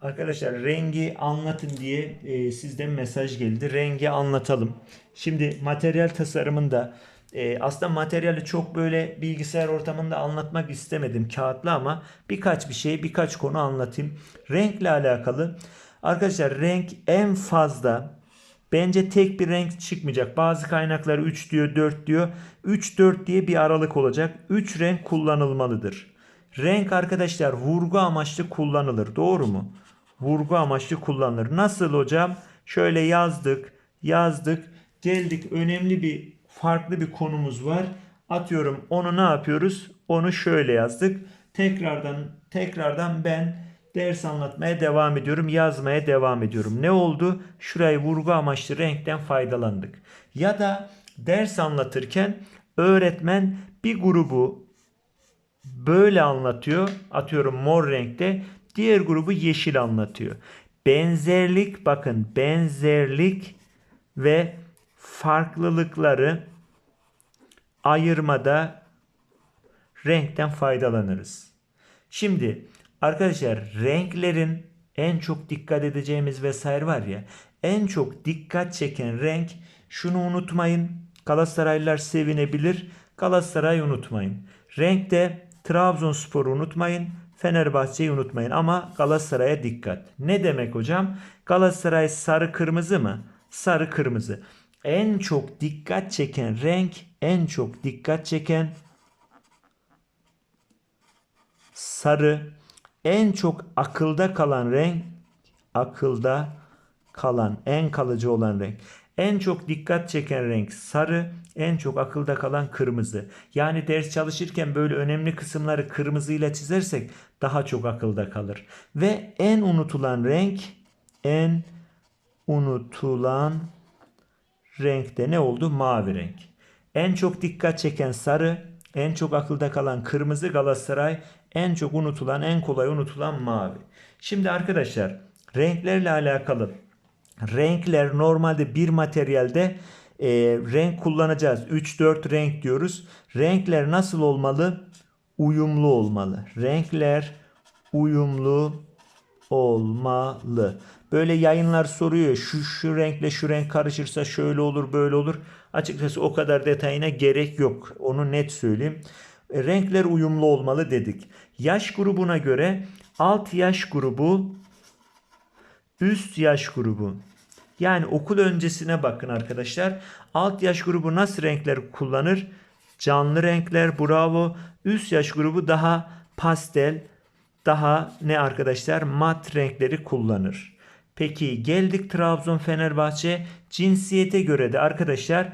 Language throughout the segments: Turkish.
Arkadaşlar rengi anlatın diye e, sizden mesaj geldi. Rengi anlatalım. Şimdi materyal tasarımında e, aslında materyali çok böyle bilgisayar ortamında anlatmak istemedim kağıtlı ama birkaç bir şey birkaç konu anlatayım. Renkle alakalı arkadaşlar renk en fazla Bence tek bir renk çıkmayacak. Bazı kaynaklar 3 diyor, 4 diyor. 3-4 diye bir aralık olacak. 3 renk kullanılmalıdır. Renk arkadaşlar vurgu amaçlı kullanılır. Doğru mu? Vurgu amaçlı kullanılır. Nasıl hocam? Şöyle yazdık, yazdık. Geldik önemli bir farklı bir konumuz var. Atıyorum onu ne yapıyoruz? Onu şöyle yazdık. Tekrardan tekrardan ben ders anlatmaya devam ediyorum, yazmaya devam ediyorum. Ne oldu? Şurayı vurgu amaçlı renkten faydalandık. Ya da ders anlatırken öğretmen bir grubu böyle anlatıyor. Atıyorum mor renkte. Diğer grubu yeşil anlatıyor. Benzerlik bakın benzerlik ve farklılıkları ayırmada renkten faydalanırız. Şimdi arkadaşlar renklerin en çok dikkat edeceğimiz vesaire var ya en çok dikkat çeken renk şunu unutmayın. Galatasaraylılar sevinebilir. Galatasaray unutmayın. Renkte Trabzonspor'u unutmayın. Fenerbahçe'yi unutmayın ama Galatasaray'a dikkat. Ne demek hocam? Galatasaray sarı kırmızı mı? Sarı kırmızı. En çok dikkat çeken renk, en çok dikkat çeken sarı. En çok akılda kalan renk, akılda kalan, en kalıcı olan renk. En çok dikkat çeken renk sarı, en çok akılda kalan kırmızı. Yani ders çalışırken böyle önemli kısımları kırmızıyla çizersek daha çok akılda kalır. Ve en unutulan renk, en unutulan renkte ne oldu? Mavi renk. En çok dikkat çeken sarı, en çok akılda kalan kırmızı Galatasaray, en çok unutulan, en kolay unutulan mavi. Şimdi arkadaşlar renklerle alakalı renkler normalde bir materyalde e, renk kullanacağız. 3-4 renk diyoruz. Renkler nasıl olmalı? Uyumlu olmalı. Renkler uyumlu olmalı. Böyle yayınlar soruyor. Şu şu renkle şu renk karışırsa şöyle olur, böyle olur. Açıkçası o kadar detayına gerek yok. Onu net söyleyeyim. E, renkler uyumlu olmalı dedik. Yaş grubuna göre alt yaş grubu üst yaş grubu. Yani okul öncesine bakın arkadaşlar. Alt yaş grubu nasıl renkler kullanır? Canlı renkler bravo. Üst yaş grubu daha pastel, daha ne arkadaşlar? Mat renkleri kullanır. Peki geldik Trabzon Fenerbahçe cinsiyete göre de arkadaşlar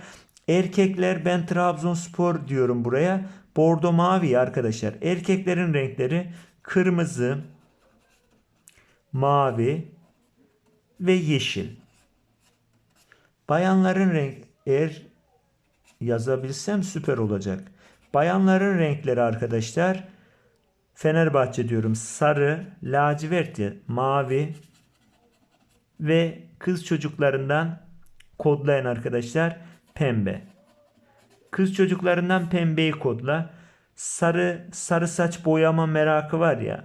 erkekler ben Trabzonspor diyorum buraya. Bordo mavi arkadaşlar. Erkeklerin renkleri kırmızı, mavi ve yeşil. Bayanların renk eğer yazabilsem süper olacak. Bayanların renkleri arkadaşlar Fenerbahçe diyorum sarı, lacivert, mavi ve kız çocuklarından kodlayan arkadaşlar pembe. Kız çocuklarından pembeyi kodla. Sarı sarı saç boyama merakı var ya.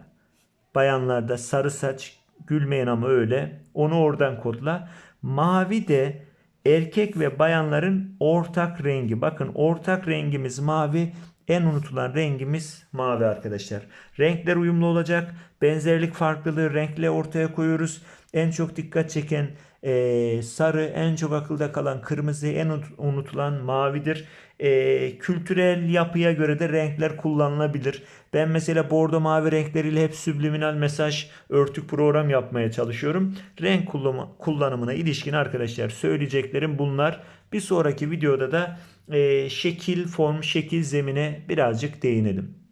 Bayanlarda sarı saç gülmeyen ama öyle. Onu oradan kodla. Mavi de erkek ve bayanların ortak rengi. Bakın ortak rengimiz mavi. En unutulan rengimiz mavi arkadaşlar. Renkler uyumlu olacak. Benzerlik farklılığı renkle ortaya koyuyoruz. En çok dikkat çeken e, sarı, en çok akılda kalan kırmızı, en unutulan mavidir. E, kültürel yapıya göre de renkler kullanılabilir. Ben mesela bordo mavi renkleriyle hep subliminal mesaj örtük program yapmaya çalışıyorum. Renk kullanımına ilişkin arkadaşlar söyleyeceklerim bunlar. Bir sonraki videoda da e, şekil, form, şekil zemine birazcık değinelim.